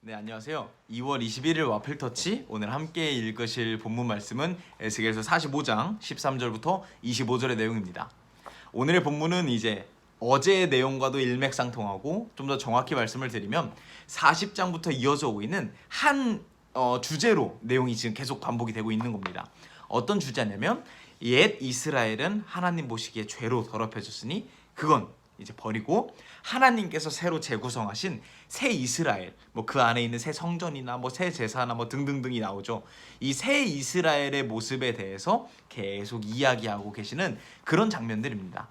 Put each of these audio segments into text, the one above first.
네 안녕하세요. 2월 21일 와플터치 오늘 함께 읽으실 본문 말씀은 에스겔서 45장 13절부터 25절의 내용입니다. 오늘의 본문은 이제 어제의 내용과도 일맥상통하고 좀 더 정확히 말씀을 드리면 40장부터 이어져 오고 있는 한 어, 주제로 내용이 지금 계속 반복이 되고 있는 겁니다. 어떤 주제냐면 옛 이스라엘은 하나님 보시기에 죄로 더럽혀졌으니 그건 이제 버리고 하나님께서 새로 재구성하신 새 이스라엘 뭐 그 안에 있는 새 성전이나 뭐 새 제사나 뭐 등등등이 나오죠. 이 새 이스라엘의 모습에 대해서 계속 이야기하고 계시는 그런 장면들입니다.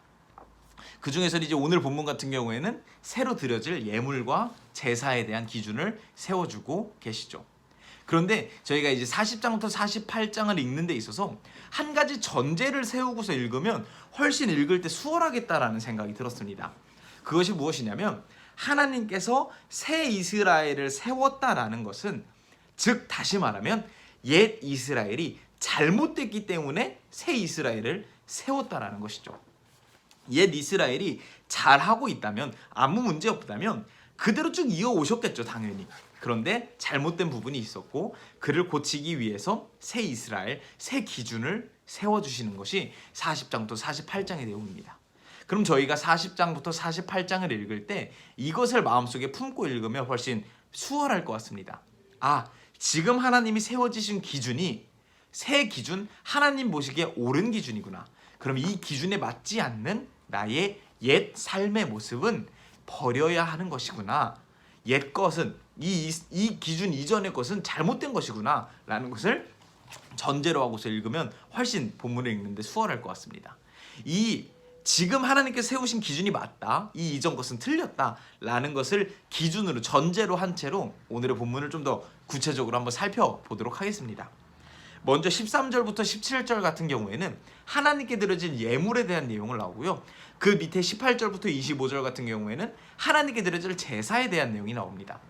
그 중에서 이제 오늘 본문 같은 경우에는 새로 드려질 예물과 제사에 대한 기준을 세워주고 계시죠. 그런데 저희가 이제 40장부터 48장을 읽는 데 있어서 한 가지 전제를 세우고서 읽으면 훨씬 읽을 때 수월하겠다라는 생각이 들었습니다. 그것이 무엇이냐면 하나님께서 새 이스라엘을 세웠다라는 것은 즉 다시 말하면 옛 이스라엘이 잘못됐기 때문에 새 이스라엘을 세웠다라는 것이죠. 옛 이스라엘이 잘하고 있다면 아무 문제 없다면 그대로 쭉 이어오셨겠죠 당연히 그런데 잘못된 부분이 있었고 그를 고치기 위해서 새 이스라엘 새 기준을 세워주시는 것이 40장부터 48장의 내용입니다. 그럼 저희가 40장부터 48장을 읽을 때 이것을 마음속에 품고 읽으면 훨씬 수월할 것 같습니다. 아 지금 하나님이 세워지신 기준이 새 기준 하나님 보시기에 옳은 기준이구나. 그럼 이 기준에 맞지 않는 나의 옛 삶의 모습은 버려야 하는 것이구나. 옛 것은 이, 이 기준 이전의 것은 잘못된 것이구나 라는 것을 전제로 하고서 읽으면 훨씬 본문을 읽는데 수월할 것 같습니다. 이 지금 하나님께서 세우신 기준이 맞다. 이 이전 것은 틀렸다. 라는 것을 기준으로 전제로 한 채로 오늘의 본문을 좀 더 구체적으로 한번 살펴보도록 하겠습니다. 먼저 13절부터 17절 같은 경우에는 하나님께 드려진 예물에 대한 내용을 나오고요. 그 밑에 18절부터 25절 같은 경우에는 하나님께 드려질 제사에 대한 내용이 나옵니다.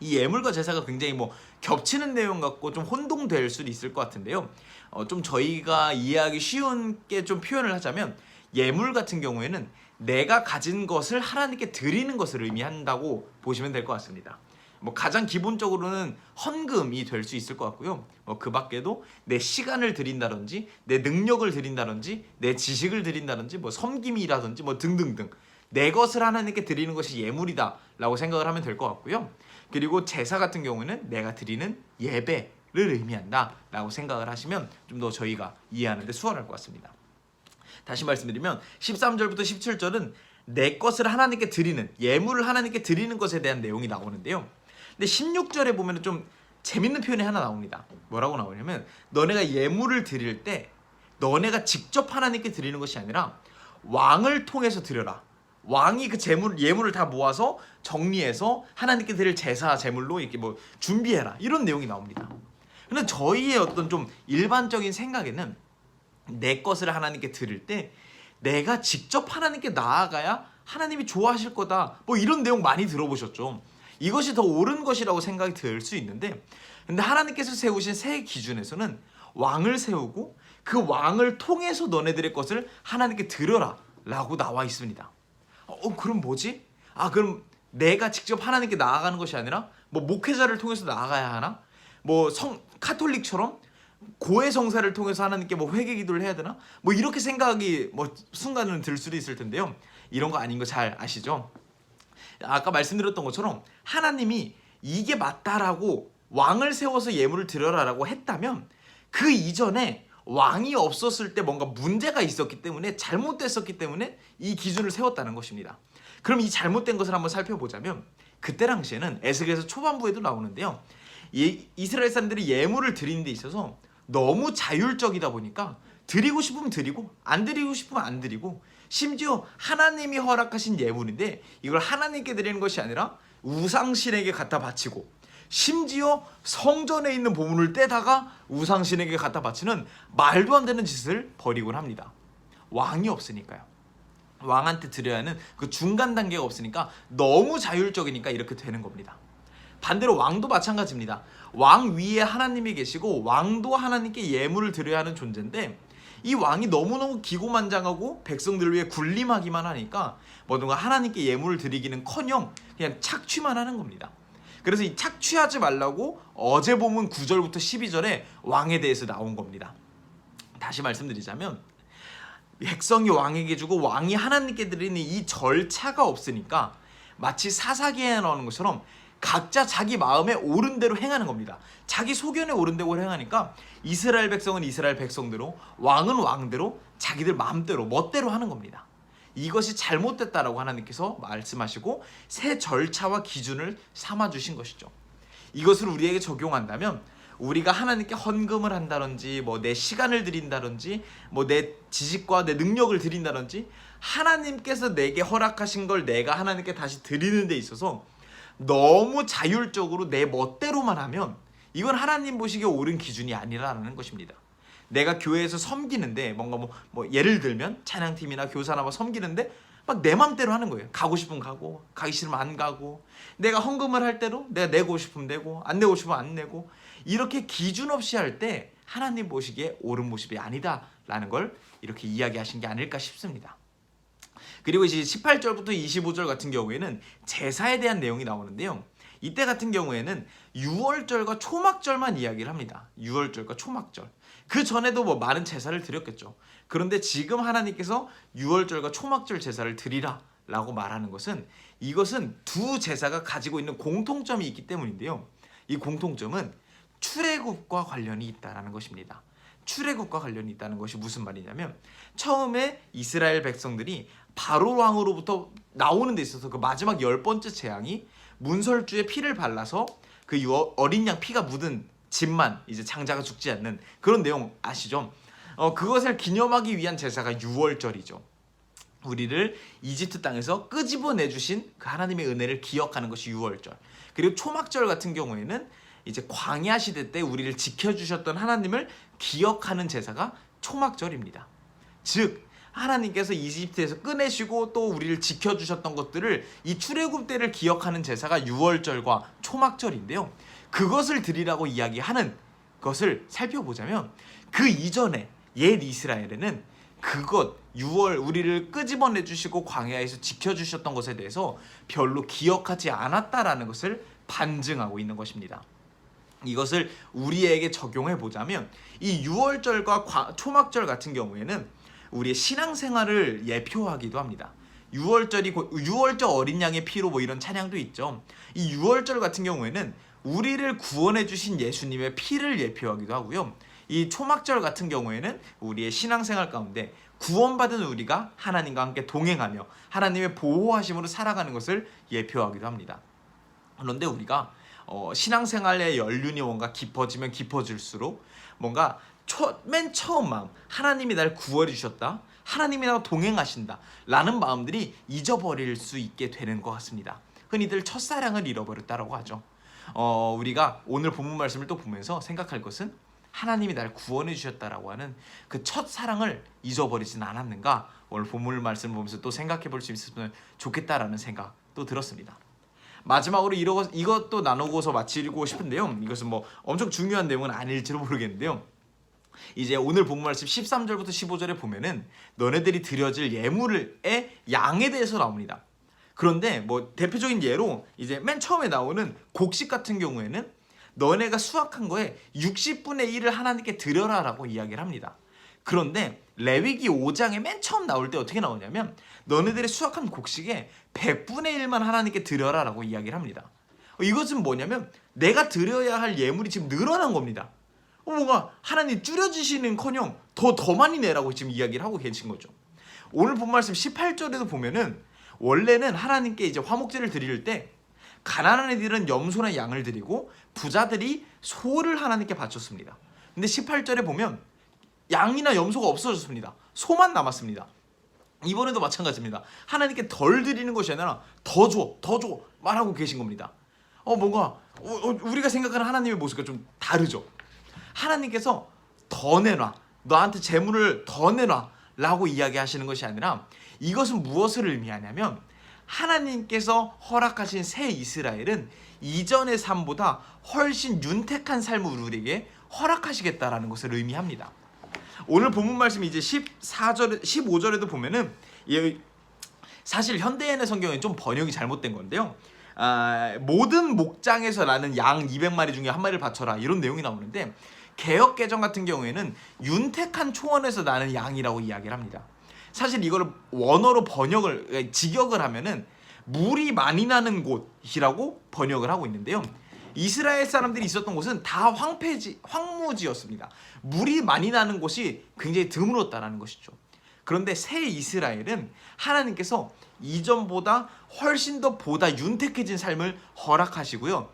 이 예물과 제사가 굉장히 뭐 겹치는 내용 같고 좀 혼동될 수도 있을 것 같은데요. 어, 좀 저희가 이해하기 쉬운 게 좀 표현을 하자면 예물 같은 경우에는 내가 가진 것을 하나님께 드리는 것을 의미한다고 보시면 될 것 같습니다. 뭐 가장 기본적으로는 헌금이 될 수 있을 것 같고요. 뭐 그 밖에도 내 시간을 드린다든지 내 능력을 드린다든지 내 지식을 드린다든지 뭐 섬김이라든지 뭐 등등등 내 것을 하나님께 드리는 것이 예물이다라고 생각을 하면 될 것 같고요. 그리고 제사 같은 경우는 내가 드리는 예배를 의미한다라고 생각을 하시면 좀 더 저희가 이해하는데 수월할 것 같습니다. 다시 말씀드리면 13절부터 17절은 내 것을 하나님께 드리는 예물을 하나님께 드리는 것에 대한 내용이 나오는데요. 근데 16절에 보면 좀 재밌는 표현이 하나 나옵니다. 뭐라고 나오냐면 너네가 예물을 드릴 때 너네가 직접 하나님께 드리는 것이 아니라 왕을 통해서 드려라. 왕이 그 재물 예물을 다 모아서 정리해서 하나님께 드릴 제사 제물로 이렇게 뭐 준비해라 이런 내용이 나옵니다. 근데 저희의 어떤 좀 일반적인 생각에는 내 것을 하나님께 드릴 때 내가 직접 하나님께 나아가야 하나님이 좋아하실 거다. 뭐 이런 내용 많이 들어보셨죠. 이것이 더 옳은 것이라고 생각이 들 수 있는데 근데 하나님께서 세우신 새 기준에서는 왕을 세우고 그 왕을 통해서 너네들의 것을 하나님께 드려라 라고 나와 있습니다. 어 그럼 뭐지? 아 그럼 내가 직접 하나님께 나아가는 것이 아니라 뭐 목회자를 통해서 나아가야 하나? 뭐 성 카톨릭처럼 고해 성사를 통해서 하나님께 뭐 회개 기도를 해야 되나? 뭐 이렇게 생각이 뭐 순간은 들 수도 있을 텐데요. 이런 거 아닌 거 잘 아시죠? 아까 말씀드렸던 것처럼 하나님이 이게 맞다라고 왕을 세워서 예물을 드려라라고 했다면 그 이전에 왕이 없었을 때 뭔가 문제가 있었기 때문에 잘못됐었기 때문에 이 기준을 세웠다는 것입니다. 그럼 이 잘못된 것을 한번 살펴보자면 그때 당시에는 에스겔에서 초반부에도 나오는데요. 이 이스라엘 사람들이 예물을 드리는 데 있어서 너무 자율적이다 보니까 드리고 싶으면 드리고 안 드리고 싶으면 안 드리고 심지어 하나님이 허락하신 예물인데 이걸 하나님께 드리는 것이 아니라 우상신에게 갖다 바치고 심지어 성전에 있는 보물을 떼다가 우상신에게 갖다 바치는 말도 안 되는 짓을 벌이곤 합니다. 왕이 없으니까요. 왕한테 드려야 하는 그 중간 단계가 없으니까 너무 자율적이니까 이렇게 되는 겁니다. 반대로 왕도 마찬가지입니다. 왕 위에 하나님이 계시고 왕도 하나님께 예물을 드려야 하는 존재인데 이 왕이 너무너무 기고만장하고 백성들을 위해 군림하기만 하니까 뭐든가 하나님께 예물을 드리기는커녕 그냥 착취만 하는 겁니다. 그래서 이 착취하지 말라고 어제 보면 9절부터 12절에 왕에 대해서 나온 겁니다. 다시 말씀드리자면 백성이 왕에게 주고 왕이 하나님께 드리는 이 절차가 없으니까 마치 사사기에 나오는 것처럼 각자 자기 마음에 옳은 대로 행하는 겁니다. 자기 소견에 옳은 대로 행하니까 이스라엘 백성은 이스라엘 백성대로 왕은 왕대로 자기들 마음대로 멋대로 하는 겁니다. 이것이 잘못됐다라고 하나님께서 말씀하시고 새 절차와 기준을 삼아 주신 것이죠. 이것을 우리에게 적용한다면 우리가 하나님께 헌금을 한다든지 뭐 내 시간을 드린다든지 뭐 내 지식과 내 능력을 드린다든지 하나님께서 내게 허락하신 걸 내가 하나님께 다시 드리는 데 있어서 너무 자율적으로 내 멋대로만 하면 이건 하나님 보시기에 옳은 기준이 아니라는 것입니다. 내가 교회에서 섬기는데 뭔가 뭐, 뭐 예를 들면 찬양팀이나 교사나 뭐 섬기는데 막 내 맘대로 하는 거예요. 가고 싶으면 가고 가기 싫으면 안 가고 내가 헌금을 할 때로 내가 내고 싶으면 내고 안 내고 싶으면 안 내고 이렇게 기준 없이 할 때 하나님 보시기에 옳은 모습이 아니다라는 걸 이렇게 이야기하신 게 아닐까 싶습니다. 그리고 이제 18절부터 25절 같은 경우에는 제사에 대한 내용이 나오는데요. 이때 같은 경우에는 6월절과 초막절만 이야기를 합니다. 6월절과 초막절. 그 전에도 뭐 많은 제사를 드렸겠죠. 그런데 지금 하나님께서 6월절과 초막절 제사를 드리라 라고 말하는 것은 이것은 두 제사가 가지고 있는 공통점이 있기 때문인데요. 이 공통점은 출애굽과 관련이 있다라는 것입니다. 출애굽과 관련이 있다는 것이 무슨 말이냐면 처음에 이스라엘 백성들이 바로 왕으로부터 나오는 데 있어서 그 마지막 열 번째 재앙이 문설주에 피를 발라서 그 유- 어린 양 피가 묻은 집만 이제 장자가 죽지 않는 그런 내용 아시죠? 어 그것을 기념하기 위한 제사가 유월절이죠. 우리를 이집트 땅에서 끄집어내 주신 그 하나님의 은혜를 기억하는 것이 유월절. 그리고 초막절 같은 경우에는 이제 광야 시대 때 우리를 지켜 주셨던 하나님을 기억하는 제사가 초막절입니다. 즉 하나님께서 이집트에서 꺼내시고 또 우리를 지켜 주셨던 것들을 이 출애굽 때를 기억하는 제사가 유월절과 초막절인데요. 그것을 드리라고 이야기하는 것을 살펴보자면 그 이전에 옛 이스라엘에는 그것 6월 우리를 끄집어내 주시고 광야에서 지켜 주셨던 것에 대해서 별로 기억하지 않았다라는 것을 반증하고 있는 것입니다. 이것을 우리에게 적용해 보자면 이 6월절과 초막절 같은 경우에는 우리의 신앙생활을 예표하기도 합니다. 6월절이 6월절 어린 양의 피로 뭐 이런 찬양도 있죠. 이 6월절 같은 경우에는 우리를 구원해 주신 예수님의 피를 예표하기도 하고요. 이 초막절 같은 경우에는 우리의 신앙생활 가운데 구원받은 우리가 하나님과 함께 동행하며 하나님의 보호하심으로 살아가는 것을 예표하기도 합니다. 그런데 우리가 어, 신앙생활의 연륜이 뭔가 깊어지면 깊어질수록 뭔가 초, 맨 처음 마음 하나님이 날 구원해 주셨다. 하나님이 나와 동행하신다. 라는 마음들이 잊어버릴 수 있게 되는 것 같습니다. 흔히들 첫사랑을 잃어버렸다라고 하죠. 어, 우리가 오늘 본문 말씀을 또 보면서 생각할 것은 하나님이 날 구원해 주셨다라고 하는 그 첫사랑을 잊어버리진 않았는가? 오늘 본문 말씀 보면서 또 생각해 볼 수 있으면 좋겠다라는 생각도 들었습니다. 마지막으로 이것도 나누고서 마치고 싶은데요. 이것은 뭐 엄청 중요한 내용은 아닐지도 모르겠는데요. 이제 오늘 본문 말씀 13절부터 15절에 보면은 너네들이 드려질 예물의 양에 대해서 나옵니다. 그런데 뭐 대표적인 예로 이제 맨 처음에 나오는 곡식 같은 경우에는 너네가 수확한 거에 60분의 1을 하나님께 드려라라고 이야기를 합니다. 그런데 레위기 5장에 맨 처음 나올 때 어떻게 나오냐면 너네들이 수확한 곡식의 100분의 1만 하나님께 드려라라고 이야기를 합니다. 어, 이것은 뭐냐면 내가 드려야 할 예물이 지금 늘어난 겁니다. 어, 뭔가 하나님 줄여주시는커녕 더 더 많이 내라고 지금 이야기를 하고 계신 거죠. 오늘 본 말씀 18절에도 보면은 원래는 하나님께 이제 화목제를 드릴 때 가난한 애들은 염소나 양을 드리고 부자들이 소를 하나님께 바쳤습니다. 근데 18절에 보면 양이나 염소가 없어졌습니다. 소만 남았습니다. 이번에도 마찬가지입니다. 하나님께 덜 드리는 것이 아니라 더 줘, 더 줘, 말하고 계신 겁니다. 어, 뭔가 어, 어, 우리가 생각하는 하나님의 모습과 좀 다르죠. 하나님께서 더 내놔, 너한테 재물을 더 내놔 라고 이야기하시는 것이 아니라 이것은 무엇을 의미하냐면 하나님께서 허락하신 새 이스라엘은 이전의 삶보다 훨씬 윤택한 삶을 우리에게 허락하시겠다라는 것을 의미합니다. 오늘 본문 말씀 이제 14절 15절에도 보면은 예, 사실 현대인의 성경에 좀 번역이 잘못된 건데요. 아, 모든 목장에서 나는 양 200마리 중에 한 마리를 바쳐라 이런 내용이 나오는데 개혁 개정 같은 경우에는 윤택한 초원에서 나는 양이라고 이야기를 합니다. 사실 이거를 원어로 번역을 그러니까 직역을 하면은 물이 많이 나는 곳이라고 번역을 하고 있는데요. 이스라엘 사람들이 있었던 곳은 다 황폐지 황무지였습니다. 물이 많이 나는 곳이 굉장히 드물었다라는 것이죠. 그런데 새 이스라엘은 하나님께서 이전보다 훨씬 더 보다 윤택해진 삶을 허락하시고요.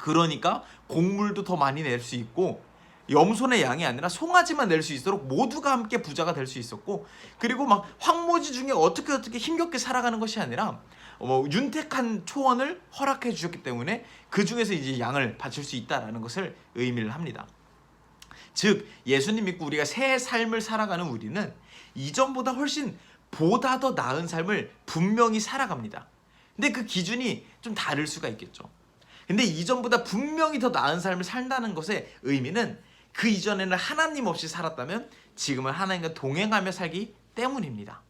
그러니까 곡물도 더 많이 낼 수 있고 염소의 양이 아니라 송아지만 낼 수 있도록 모두가 함께 부자가 될 수 있었고 그리고 막 황무지 중에 어떻게 어떻게 힘겹게 살아가는 것이 아니라 뭐 윤택한 초원을 허락해 주셨기 때문에 그 중에서 이제 양을 바칠 수 있다라는 것을 의미를 합니다. 즉 예수님 믿고 우리가 새 삶을 살아가는 우리는 이전보다 훨씬 보다 더 나은 삶을 분명히 살아갑니다. 근데 그 기준이 좀 다를 수가 있겠죠. 근데 이전보다 분명히 더 나은 삶을 산다는 것의 의미는 그 이전에는 하나님 없이 살았다면 지금은 하나님과 동행하며 살기 때문입니다.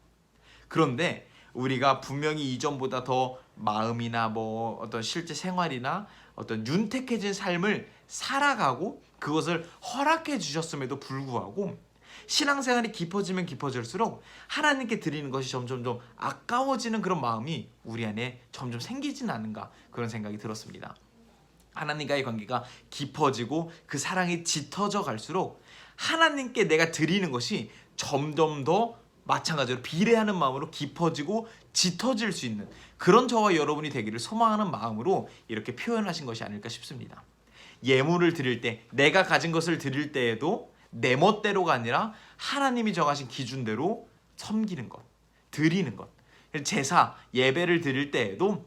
그런데 우리가 분명히 이전보다 더 마음이나 뭐 어떤 실제 생활이나 어떤 윤택해진 삶을 살아가고 그것을 허락해 주셨음에도 불구하고 신앙생활이 깊어지면 깊어질수록 하나님께 드리는 것이 점점 좀 아까워지는 그런 마음이 우리 안에 점점 생기지는 않는가 그런 생각이 들었습니다. 하나님과의 관계가 깊어지고 그 사랑이 짙어져 갈수록 하나님께 내가 드리는 것이 점점 더 마찬가지로 비례하는 마음으로 깊어지고 짙어질 수 있는 그런 저와 여러분이 되기를 소망하는 마음으로 이렇게 표현하신 것이 아닐까 싶습니다. 예물을 드릴 때 내가 가진 것을 드릴 때에도 내 멋대로가 아니라 하나님이 정하신 기준대로 섬기는 것, 드리는 것. 제사, 예배를 드릴 때에도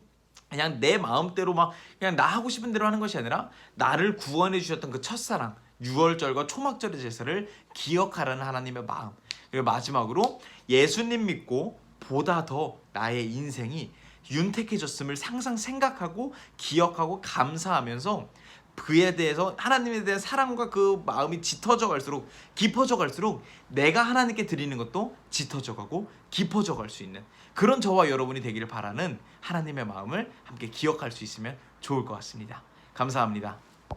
그냥 내 마음대로 막 그냥 나 하고 싶은 대로 하는 것이 아니라 나를 구원해 주셨던 그 첫사랑 유월절과 초막절의 제사를 기억하라는 하나님의 마음. 그리고 마지막으로 예수님 믿고 보다 더 나의 인생이 윤택해졌음을 항상 생각하고 기억하고 감사하면서 그에 대해서 하나님에 대한 사랑과 그 마음이 짙어져 갈수록 깊어져 갈수록 내가 하나님께 드리는 것도 짙어져 가고 깊어져 갈 수 있는 그런 저와 여러분이 되기를 바라는 하나님의 마음을 함께 기억할 수 있으면 좋을 것 같습니다. 감사합니다.